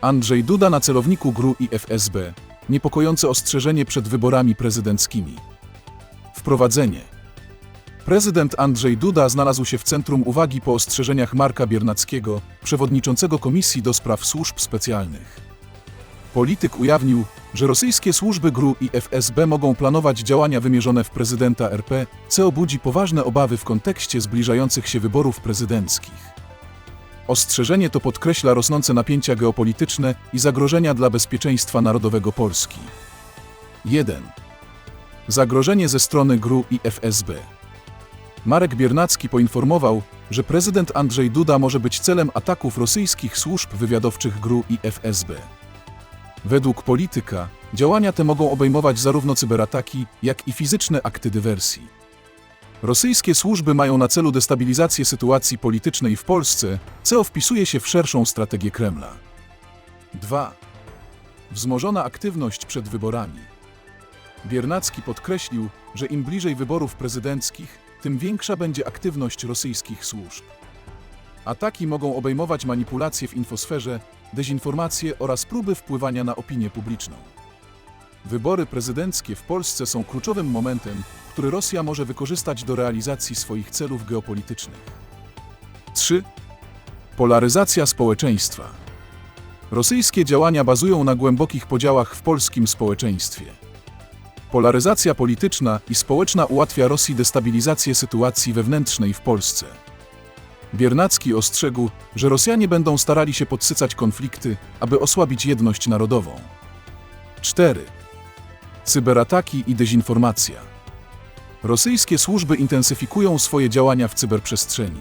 Andrzej Duda na celowniku GRU i FSB. Niepokojące ostrzeżenie przed wyborami prezydenckimi. Wprowadzenie. Prezydent Andrzej Duda znalazł się w centrum uwagi po ostrzeżeniach Marka Biernackiego, przewodniczącego Komisji do Spraw Służb Specjalnych. Polityk ujawnił, że rosyjskie służby GRU i FSB mogą planować działania wymierzone w prezydenta RP, co budzi poważne obawy w kontekście zbliżających się wyborów prezydenckich. Ostrzeżenie to podkreśla rosnące napięcia geopolityczne i zagrożenia dla bezpieczeństwa narodowego Polski. 1. Zagrożenie ze strony GRU i FSB. Marek Biernacki poinformował, że prezydent Andrzej Duda może być celem ataków rosyjskich służb wywiadowczych GRU i FSB. Według polityka, działania te mogą obejmować zarówno cyberataki, jak i fizyczne akty dywersji. Rosyjskie służby mają na celu destabilizację sytuacji politycznej w Polsce, co wpisuje się w szerszą strategię Kremla. 2. Wzmożona aktywność przed wyborami. Biernacki podkreślił, że im bliżej wyborów prezydenckich, tym większa będzie aktywność rosyjskich służb. Ataki mogą obejmować manipulacje w infosferze, dezinformacje oraz próby wpływania na opinię publiczną. Wybory prezydenckie w Polsce są kluczowym momentem, który Rosja może wykorzystać do realizacji swoich celów geopolitycznych. 3. Polaryzacja społeczeństwa. Rosyjskie działania bazują na głębokich podziałach w polskim społeczeństwie. Polaryzacja polityczna i społeczna ułatwia Rosji destabilizację sytuacji wewnętrznej w Polsce. Biernacki ostrzegł, że Rosjanie będą starali się podsycać konflikty, aby osłabić jedność narodową. 4. Cyberataki i dezinformacja. Rosyjskie służby intensyfikują swoje działania w cyberprzestrzeni.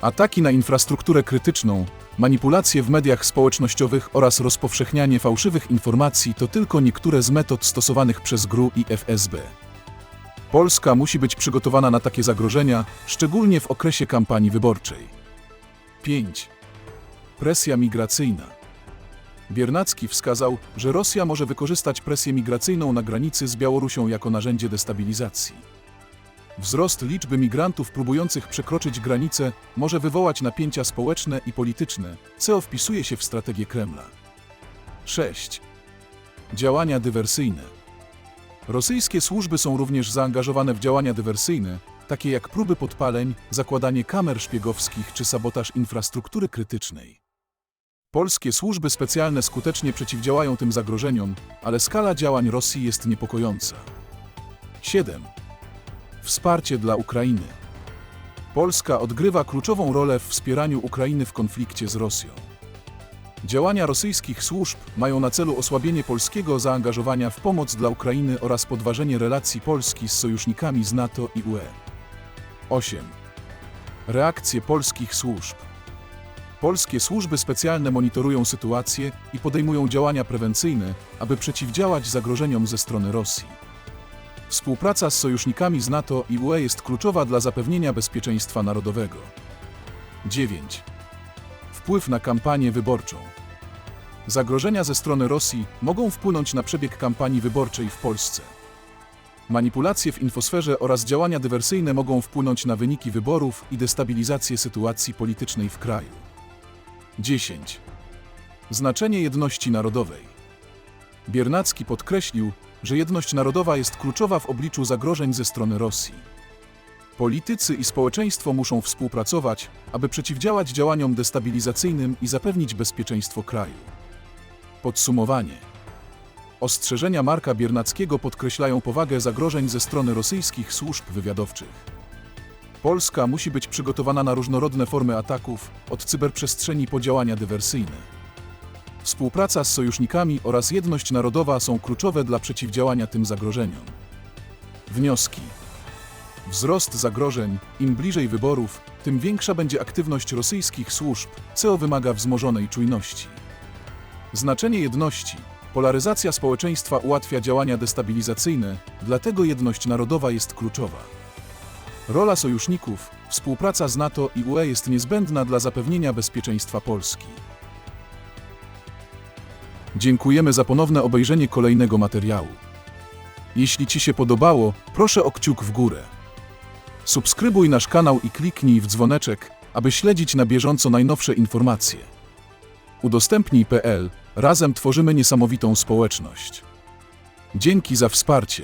Ataki na infrastrukturę krytyczną, manipulacje w mediach społecznościowych oraz rozpowszechnianie fałszywych informacji to tylko niektóre z metod stosowanych przez GRU i FSB. Polska musi być przygotowana na takie zagrożenia, szczególnie w okresie kampanii wyborczej. 5. Presja migracyjna. Biernacki wskazał, że Rosja może wykorzystać presję migracyjną na granicy z Białorusią jako narzędzie destabilizacji. Wzrost liczby migrantów próbujących przekroczyć granicę może wywołać napięcia społeczne i polityczne, co wpisuje się w strategię Kremla. 6. Działania dywersyjne. Rosyjskie służby są również zaangażowane w działania dywersyjne, takie jak próby podpaleń, zakładanie kamer szpiegowskich czy sabotaż infrastruktury krytycznej. Polskie służby specjalne skutecznie przeciwdziałają tym zagrożeniom, ale skala działań Rosji jest niepokojąca. 7. Wsparcie dla Ukrainy. Polska odgrywa kluczową rolę w wspieraniu Ukrainy w konflikcie z Rosją. Działania rosyjskich służb mają na celu osłabienie polskiego zaangażowania w pomoc dla Ukrainy oraz podważenie relacji Polski z sojusznikami z NATO i UE. 8. Reakcje polskich służb. Polskie służby specjalne monitorują sytuację i podejmują działania prewencyjne, aby przeciwdziałać zagrożeniom ze strony Rosji. Współpraca z sojusznikami z NATO i UE jest kluczowa dla zapewnienia bezpieczeństwa narodowego. 9. Wpływ na kampanię wyborczą. Zagrożenia ze strony Rosji mogą wpłynąć na przebieg kampanii wyborczej w Polsce. Manipulacje w infosferze oraz działania dywersyjne mogą wpłynąć na wyniki wyborów i destabilizację sytuacji politycznej w kraju. 10. Znaczenie jedności narodowej. Biernacki podkreślił, że jedność narodowa jest kluczowa w obliczu zagrożeń ze strony Rosji. Politycy i społeczeństwo muszą współpracować, aby przeciwdziałać działaniom destabilizacyjnym i zapewnić bezpieczeństwo kraju. Podsumowanie. Ostrzeżenia Marka Biernackiego podkreślają powagę zagrożeń ze strony rosyjskich służb wywiadowczych. Polska musi być przygotowana na różnorodne formy ataków, od cyberprzestrzeni po działania dywersyjne. Współpraca z sojusznikami oraz jedność narodowa są kluczowe dla przeciwdziałania tym zagrożeniom. Wnioski. Wzrost zagrożeń, im bliżej wyborów, tym większa będzie aktywność rosyjskich służb, co wymaga wzmożonej czujności. Znaczenie jedności. Polaryzacja społeczeństwa ułatwia działania destabilizacyjne, dlatego jedność narodowa jest kluczowa. Rola sojuszników, współpraca z NATO i UE jest niezbędna dla zapewnienia bezpieczeństwa Polski. Dziękujemy za ponowne obejrzenie kolejnego materiału. Jeśli Ci się podobało, proszę o kciuk w górę. Subskrybuj nasz kanał i kliknij w dzwoneczek, aby śledzić na bieżąco najnowsze informacje. Udostępnij.pl Razem tworzymy niesamowitą społeczność. Dzięki za wsparcie.